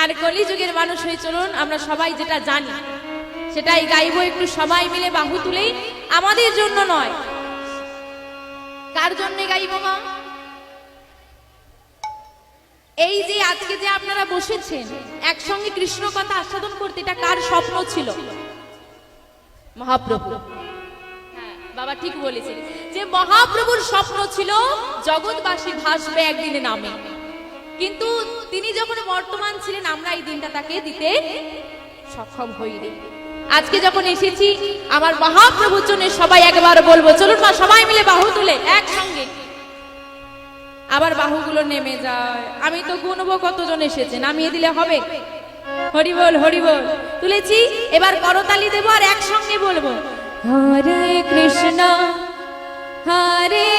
আর কলিযুগের মানুষ হয়ে চলুন আমরা সবাই যেটা জানি। সেটাই গাইবো একটু সবাই মিলে বাহু তুলেই আমাদের জন্য নয়। কার জন্য গাইব মা? এই যে আজকে যে আপনারা বসেছেন একসঙ্গে কৃষ্ণ কথা আস্বাদন করতে এটা কার স্বপ্ন ছিল? মহাপ্রভু। হ্যাঁ, বাবা ঠিক বলেছে যে মহাপ্রভুর স্বপ্ন ছিল জগৎবাসী ভাসবে একদিনে নামে। কিন্তু তিনি যখন বর্তমান ছিলেন, আমরা এই দিনটা তাকে দিতে সক্ষম হইনি। আজকে যখন এসেছি, আমার মহাপ্রভুর সবাই একবার বলব, চলুন মা, সবাই মিলে বাহু তুলে, একসঙ্গে। আবার বাহুগুলো নেমে যায়। আমি তো গুনবো কতজন এসেছে, নামিয়ে দিলে হবে। হরি বল হরি বল। তুলেছি, এবার করতালি দেবো আর একসঙ্গে বলব, হরে কৃষ্ণ, হরে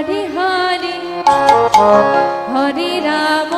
হরে হরে হরে রাম।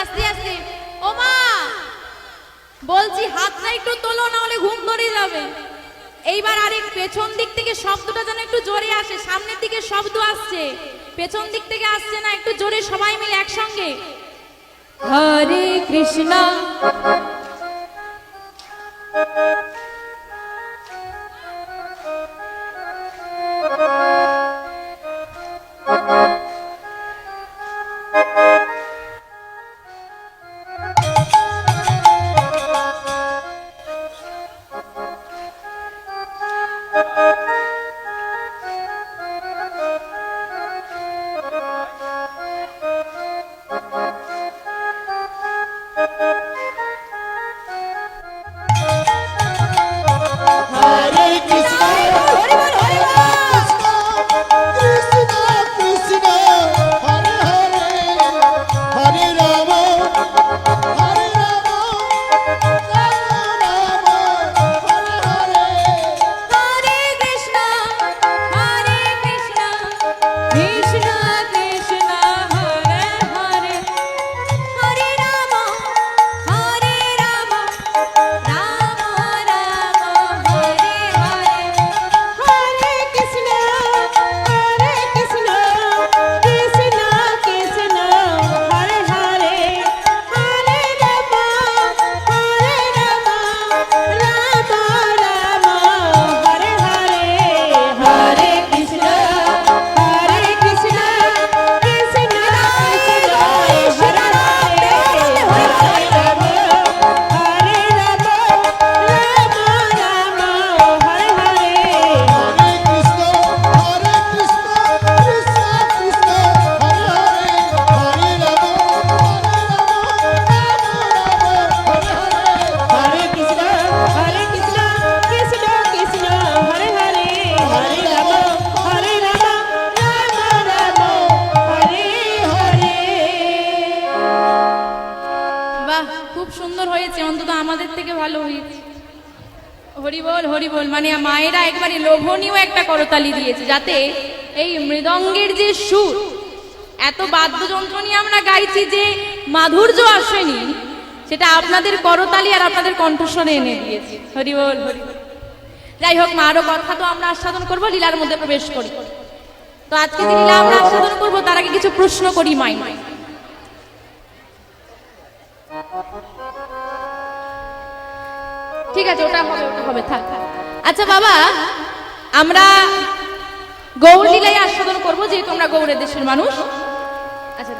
আস্তে আস্তে ও মা, বলছি হাতটা একটু তোলো, না হলে ঘুম ধরে যাবে। এইবার আরেক পেছন দিক থেকে শব্দটা যেন একটু জোরে আসে, সামনের দিকে শব্দ আসছে। পেছন দিক থেকে আসছে না, একটু জোরে সবাই মিলে একসঙ্গে। হরে কৃষ্ণ। হরিবল হরিবল মানে মায়েরা একবারে লোভনীয় একটা করতালি দিয়েছে, যাতে এই মৃদঙ্গের যে সুর, এত বাদ্যযন্ত্র নিয়ে আমরা গাইছি যে মাধুর্য আসেনি, সেটা আপনাদের করতালি আর আপনাদের কণ্ঠস্বরে এনে দিয়েছে। হরিবল হরিবল। যাই হোক, মা, আরও কথা তো আমরা আস্বাদন করব, লীলার মধ্যে প্রবেশ করি। তো আজকে যে লীলা আমরা আস্বাদন করব, তার আগে কিছু প্রশ্ন করি মাই মাই ঠিক আছে, ওটা হবে ওটা হবে, থাক। আচ্ছা বাবা, আমরা গৌর লীলায় আস্বাদন করব, যেহেতু আমরা গৌরের দেশের মানুষ। আচ্ছা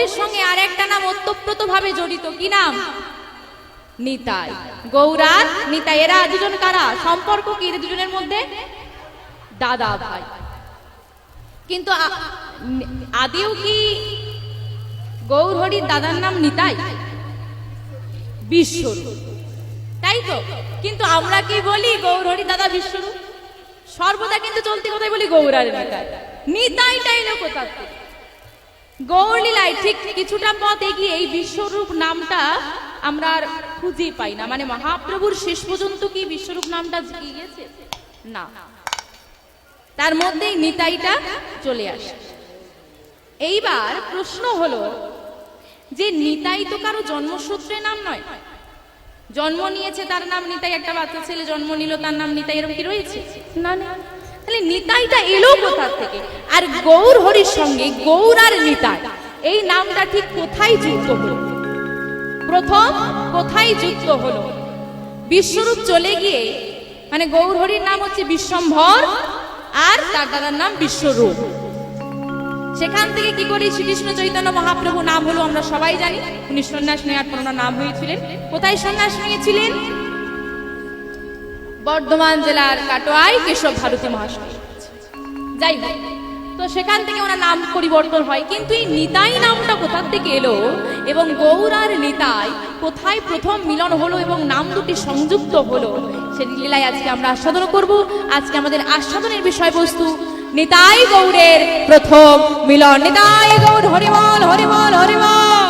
গৌরীর সঙ্গে আর একটা নাম ওতপ্রোত ভাবে জড়িত। কি নাম? নিতাই। গৌরার, নিতাই, এরা দুজন কারা? সম্পর্ক কি দুজনের মধ্যে? দাদা, ভাই। কিন্তু আদেও কি গৌর হরির দাদার নাম নিতাই? বিশ্বরূপ। তাই তো? কিন্তু আমরা কি বলি গৌর হরি দাদা বিশ্বরূপ? সর্বদা কিন্তু চলতি কথাই বলি গৌরার নিতাই। নিতাইটা এলো কোথা গৌরলীলায় ঠিক কিছুটা পথ এগিয়ে এই বিশ্বরূপ নামটা আমরা আর খুঁজে পাই না। মানে মহাপ্রভুর শেষ পর্যন্ত কি বিশ্বরূপ নামটা গিয়েছে? না। তার মধ্যেই নিতাইটা চলে আসে। এইবার প্রশ্ন হলো যে নিতাই তো কারও জন্মসূত্রে নাম নয়। জন্ম নিয়েছে তার নাম নিতাই, একটা বাচ্চা ছেলে জন্ম নিল, তার নাম নিতাই, এরকম কি রয়েছে? না না। তাহলে নিতাইটা এলো কোথা থেকে? আর গৌর হরির সঙ্গে গৌর আর নিতাই, এই নামটা ঠিক কোথায় যুক্ত হলো? প্রথম কোথায় যুক্ত হলো? বিশ্বরূপ চলে গিয়ে মানে গৌর হরির নাম হচ্ছে বিশ্বম্ভর আর তার দাদার নাম বিশ্বরূপ। সেখান থেকে কি করে শ্রীকৃষ্ণ চৈতন্য মহাপ্রভু নাম হলো আমরা সবাই জানি। উনি সন্ন্যাস নেওয়ার পর নাম হয়েছিলেন। কোথায় সন্ন্যাস নিয়েছিলেন বর্ধমান জেলার কাটোয়ায় কেশব ভারতী মহাশয়। যাই তো সেখান থেকে ওনার নাম পরিবর্তন হয়, কিন্তু এই নিতাই নামটা কোথা থেকে এলো এবং গৌর আর নিতাই কোথায় প্রথম মিলন হলো এবং নাম দুটি সংযুক্ত হলো সেটি লীলায় আজকে আমরা আস্বাদন করব। আজকে আমাদের আস্বাদনের বিষয়বস্তু, নিতাই গৌরের প্রথম মিলন। নিতাই গৌর হরিবল হরিবল হরিবল!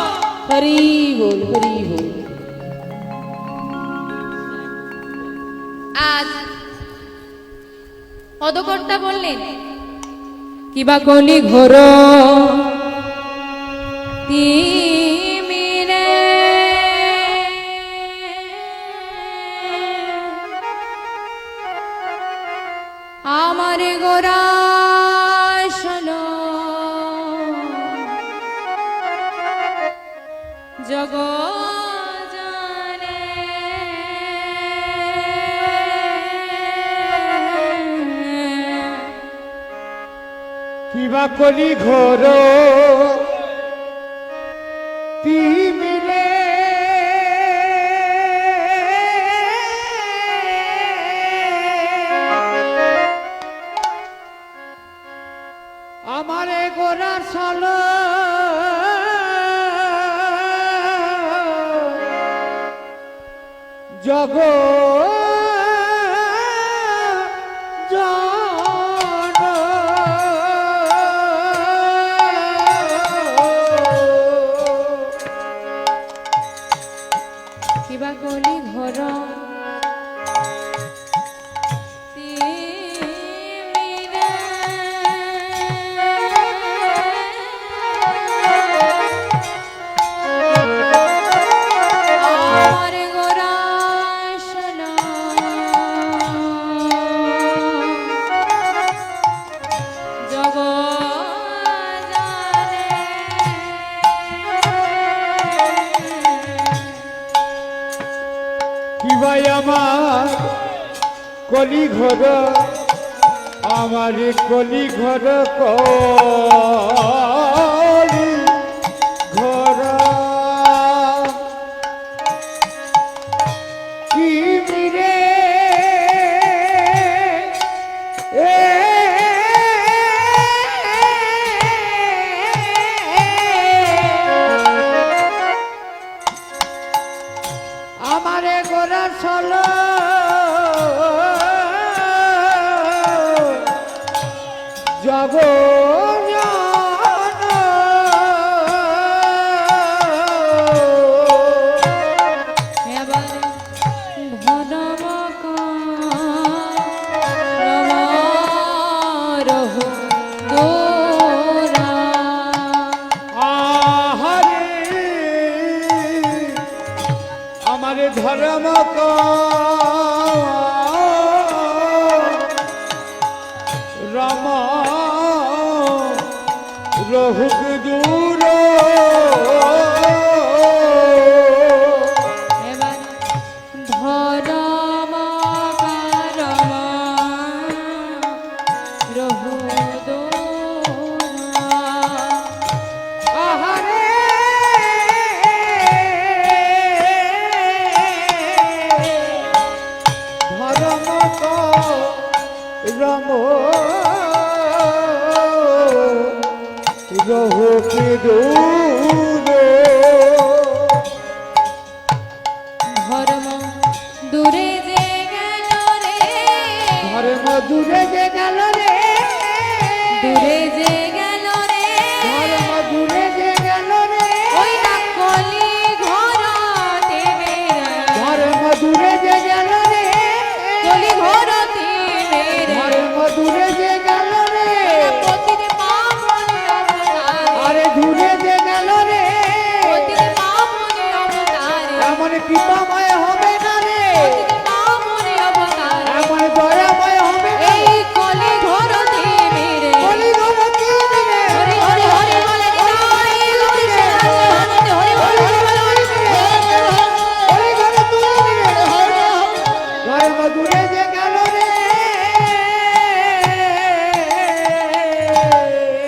হরি বল, হরি আজ পদকর্তা বললেন কিবা কলি ঘোর? তিমিরে কিবা কলি ঘোর তিমিলে আমারে গোরার সাল জগ কি ভাই আমার কলি ঘর আমার কলি ঘর কলি রহুক দূর রহুক দূর ટીપામાં